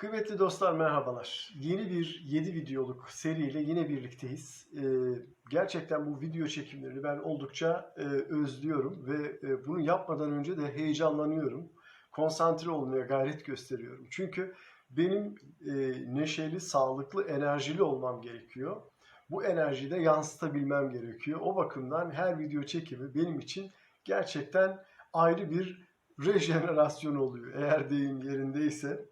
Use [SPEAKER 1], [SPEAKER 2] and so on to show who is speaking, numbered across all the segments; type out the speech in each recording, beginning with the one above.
[SPEAKER 1] Kıymetli dostlar merhabalar. Yeni bir 7 videoluk seriyle yine birlikteyiz. Ee, gerçekten bu video çekimlerini ben oldukça e, özlüyorum ve e, bunu yapmadan önce de heyecanlanıyorum. Konsantre olmaya gayret gösteriyorum. Çünkü benim e, neşeli, sağlıklı, enerjili olmam gerekiyor. Bu enerjiyi de yansıtabilmem gerekiyor. O bakımdan her video çekimi benim için gerçekten ayrı bir rejenerasyon oluyor. Eğer deyim yerindeyse.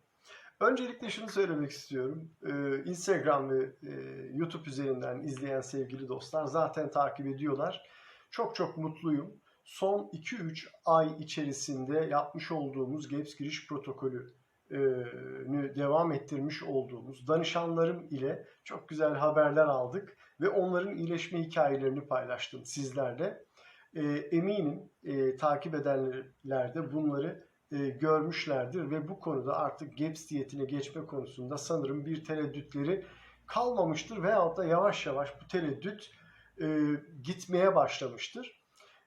[SPEAKER 1] Öncelikle şunu söylemek istiyorum. Ee, Instagram ve e, YouTube üzerinden izleyen sevgili dostlar zaten takip ediyorlar. Çok çok mutluyum. Son 2-3 ay içerisinde yapmış olduğumuz GAPS giriş protokolü e, devam ettirmiş olduğumuz danışanlarım ile çok güzel haberler aldık ve onların iyileşme hikayelerini paylaştım sizlerle. E, eminim e, takip edenler de bunları e, görmüşlerdir ve bu konuda artık GAPS diyetine geçme konusunda sanırım bir tereddütleri kalmamıştır veyahut da yavaş yavaş bu tereddüt e, gitmeye başlamıştır.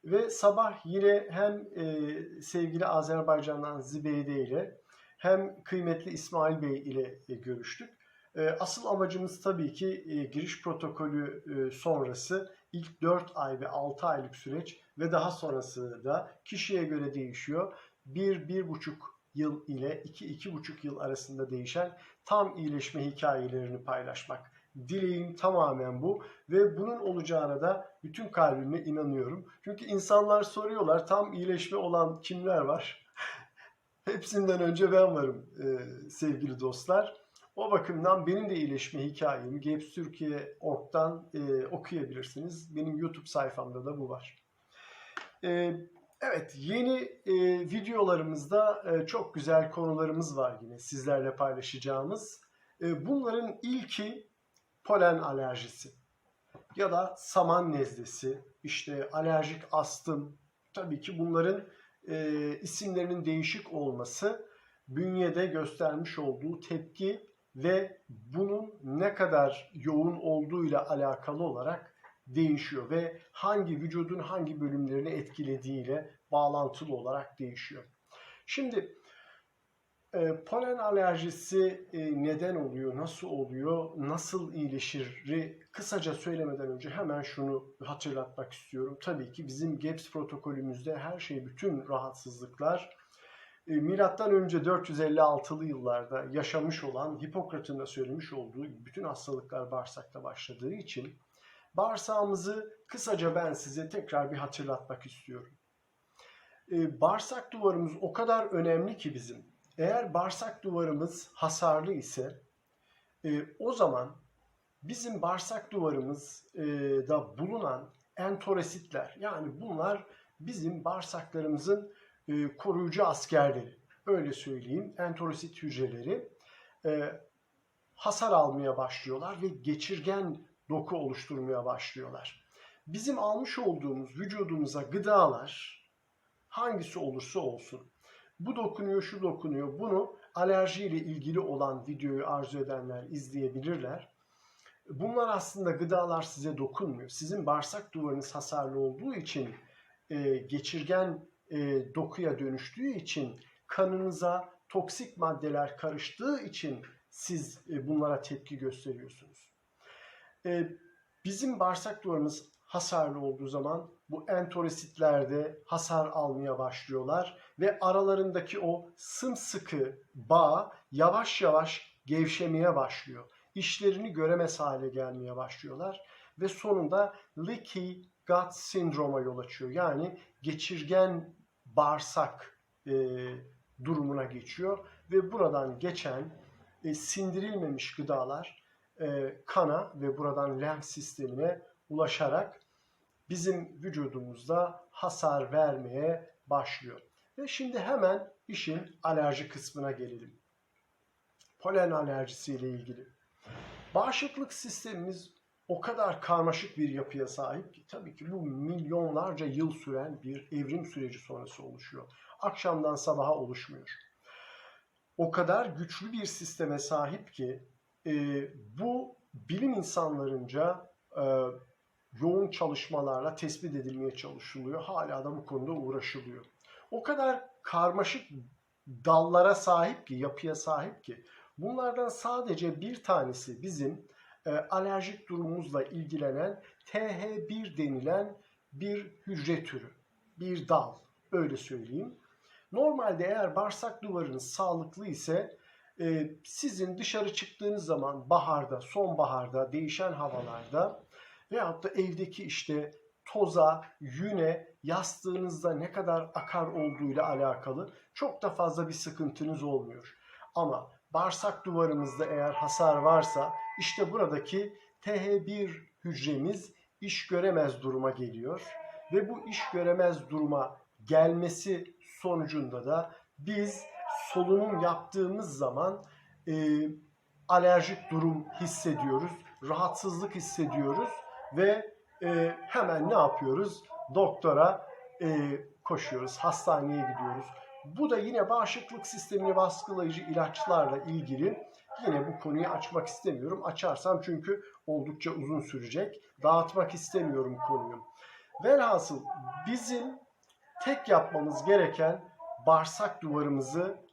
[SPEAKER 1] Ve sabah yine hem e, sevgili Azerbaycan'dan Zibeyde ile hem kıymetli İsmail Bey ile e, görüştük. E, asıl amacımız tabii ki e, giriş protokolü e, sonrası ilk 4 ay ve 6 aylık süreç ve daha sonrası da kişiye göre değişiyor. 1-1,5 yıl ile 2-2,5 yıl arasında değişen tam iyileşme hikayelerini paylaşmak. Dileğim tamamen bu ve bunun olacağına da bütün kalbimle inanıyorum. Çünkü insanlar soruyorlar tam iyileşme olan kimler var? Hepsinden önce ben varım e, sevgili dostlar. O bakımdan benim de iyileşme hikayemi Gaps Türkiye org'dan e, okuyabilirsiniz. Benim YouTube sayfamda da bu var. E, evet yeni e, videolarımızda e, çok güzel konularımız var yine sizlerle paylaşacağımız. E, bunların ilki polen alerjisi ya da saman nezlesi, işte alerjik astım. Tabii ki bunların e, isimlerinin değişik olması bünyede göstermiş olduğu tepki ve bunun ne kadar yoğun olduğuyla alakalı olarak değişiyor ve hangi vücudun hangi bölümlerini etkilediğiyle bağlantılı olarak değişiyor. Şimdi e, polen alerjisi e, neden oluyor, nasıl oluyor, nasıl iyileşir? Kısaca söylemeden önce hemen şunu hatırlatmak istiyorum. Tabii ki bizim GAPS protokolümüzde her şey, bütün rahatsızlıklar e, milattan önce 456'lı yıllarda yaşamış olan Hipokrat'ın da söylemiş olduğu bütün hastalıklar bağırsakta başladığı için bağırsağımızı kısaca ben size tekrar bir hatırlatmak istiyorum. E, bağırsak duvarımız o kadar önemli ki bizim. Eğer bağırsak duvarımız hasarlı ise e, o zaman bizim bağırsak duvarımızda bulunan enterositler yani bunlar bizim bağırsaklarımızın e, koruyucu askerleri, öyle söyleyeyim, enterosit hücreleri e, hasar almaya başlıyorlar ve geçirgen doku oluşturmaya başlıyorlar. Bizim almış olduğumuz vücudumuza gıdalar hangisi olursa olsun, bu dokunuyor, şu dokunuyor, bunu alerjiyle ilgili olan videoyu arzu edenler izleyebilirler. Bunlar aslında gıdalar size dokunmuyor. Sizin bağırsak duvarınız hasarlı olduğu için e, geçirgen e, dokuya dönüştüğü için kanınıza toksik maddeler karıştığı için siz e, bunlara tepki gösteriyorsunuz. E, bizim bağırsak duvarımız hasarlı olduğu zaman bu enterositlerde hasar almaya başlıyorlar ve aralarındaki o sımsıkı bağ yavaş yavaş gevşemeye başlıyor. İşlerini göremez hale gelmeye başlıyorlar ve sonunda leaky gut sindroma yol açıyor. Yani geçirgen bağırsak e, durumuna geçiyor ve buradan geçen e, sindirilmemiş gıdalar e, kana ve buradan lenf sistemine ulaşarak bizim vücudumuzda hasar vermeye başlıyor. Ve şimdi hemen işin alerji kısmına gelelim. Polen alerjisi ile ilgili. Bağışıklık sistemimiz o kadar karmaşık bir yapıya sahip ki tabii ki bu milyonlarca yıl süren bir evrim süreci sonrası oluşuyor. Akşamdan sabaha oluşmuyor. O kadar güçlü bir sisteme sahip ki e, bu bilim insanlarınca e, yoğun çalışmalarla tespit edilmeye çalışılıyor. Hala da bu konuda uğraşılıyor. O kadar karmaşık dallara sahip ki, yapıya sahip ki Bunlardan sadece bir tanesi bizim e, alerjik durumumuzla ilgilenen TH1 denilen bir hücre türü, bir dal öyle söyleyeyim. Normalde eğer bağırsak duvarınız sağlıklı ise e, sizin dışarı çıktığınız zaman baharda, sonbaharda, değişen havalarda veyahut da evdeki işte toza, yüne, yastığınızda ne kadar akar olduğuyla alakalı çok da fazla bir sıkıntınız olmuyor. Ama bağırsak duvarımızda eğer hasar varsa işte buradaki TH1 hücremiz iş göremez duruma geliyor ve bu iş göremez duruma gelmesi sonucunda da biz solunum yaptığımız zaman e, alerjik durum hissediyoruz, rahatsızlık hissediyoruz ve e, hemen ne yapıyoruz? Doktora e, koşuyoruz, hastaneye gidiyoruz. Bu da yine bağışıklık sistemini baskılayıcı ilaçlarla ilgili yine bu konuyu açmak istemiyorum. Açarsam çünkü oldukça uzun sürecek. Dağıtmak istemiyorum konuyu. Velhasıl bizim tek yapmamız gereken bağırsak duvarımızı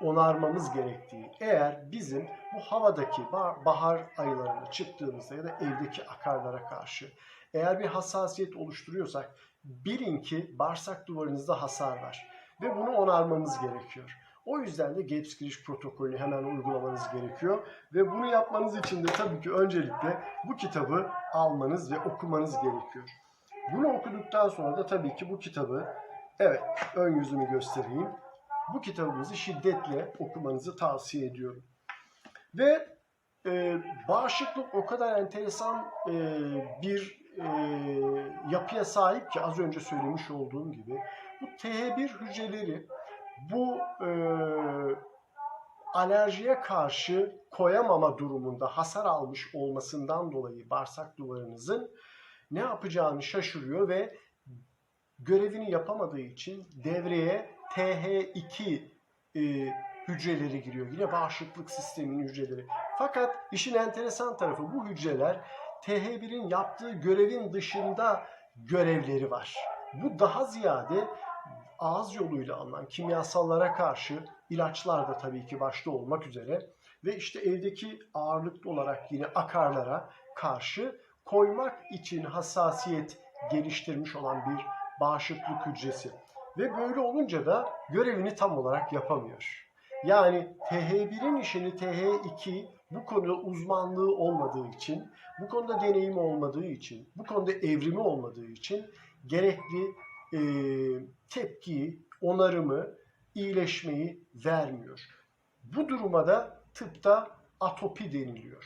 [SPEAKER 1] onarmamız gerektiği. Eğer bizim bu havadaki bah- bahar aylarında çıktığımızda ya da evdeki akarlara karşı eğer bir hassasiyet oluşturuyorsak bilin ki bağırsak duvarınızda hasar var ve bunu onarmamız gerekiyor. O yüzden de GAPS giriş protokolünü hemen uygulamanız gerekiyor ve bunu yapmanız için de tabii ki öncelikle bu kitabı almanız ve okumanız gerekiyor. Bunu okuduktan sonra da tabii ki bu kitabı evet ön yüzünü göstereyim. Bu kitabımızı şiddetle okumanızı tavsiye ediyorum. Ve e, bağışıklık o kadar enteresan e, bir e, yapıya sahip ki az önce söylemiş olduğum gibi bu TH1 hücreleri bu e, alerjiye karşı koyamama durumunda hasar almış olmasından dolayı bağırsak duvarınızın ne yapacağını şaşırıyor ve görevini yapamadığı için devreye TH2 e, hücreleri giriyor. Yine bağışıklık sisteminin hücreleri. Fakat işin enteresan tarafı bu hücreler TH1'in yaptığı görevin dışında görevleri var. Bu daha ziyade ağız yoluyla alınan kimyasallara karşı ilaçlar da tabii ki başta olmak üzere ve işte evdeki ağırlıklı olarak yine akarlara karşı koymak için hassasiyet geliştirmiş olan bir bağışıklık hücresi. Ve böyle olunca da görevini tam olarak yapamıyor. Yani TH1'in işini TH2 bu konuda uzmanlığı olmadığı için, bu konuda deneyim olmadığı için, bu konuda evrimi olmadığı için gerekli e, tepkiyi, onarımı, iyileşmeyi vermiyor. Bu duruma da tıpta atopi deniliyor.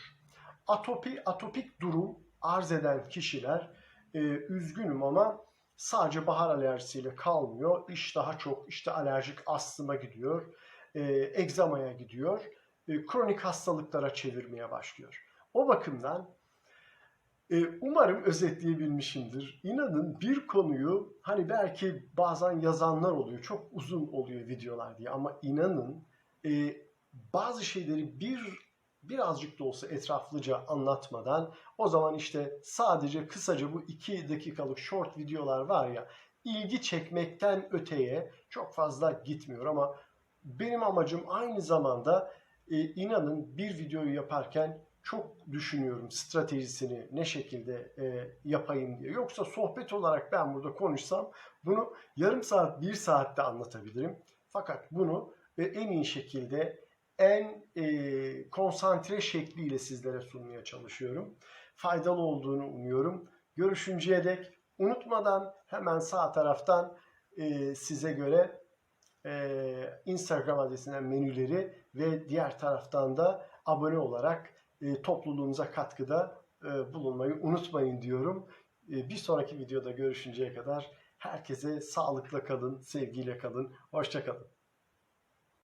[SPEAKER 1] Atopi, atopik durum arz eden kişiler e, üzgünüm ama sadece bahar alerjisiyle kalmıyor. İş daha çok işte alerjik astıma gidiyor, e, egzamaya gidiyor, e, kronik hastalıklara çevirmeye başlıyor. O bakımdan e, umarım özetleyebilmişimdir. İnanın bir konuyu hani belki bazen yazanlar oluyor, çok uzun oluyor videolar diye ama inanın e, bazı şeyleri bir birazcık da olsa etraflıca anlatmadan o zaman işte sadece kısaca bu iki dakikalık short videolar var ya ilgi çekmekten öteye çok fazla gitmiyor ama benim amacım aynı zamanda e, inanın bir videoyu yaparken çok düşünüyorum stratejisini ne şekilde e, yapayım diye. Yoksa sohbet olarak ben burada konuşsam bunu yarım saat, bir saatte anlatabilirim. Fakat bunu e, en iyi şekilde en e, konsantre şekliyle sizlere sunmaya çalışıyorum. Faydalı olduğunu umuyorum. Görüşünceye dek unutmadan hemen sağ taraftan e, size göre e, Instagram adresinden menüleri ve diğer taraftan da abone olarak e, topluluğumuza katkıda e, bulunmayı unutmayın diyorum. E, bir sonraki videoda görüşünceye kadar herkese sağlıkla kalın, sevgiyle kalın, hoşça kalın.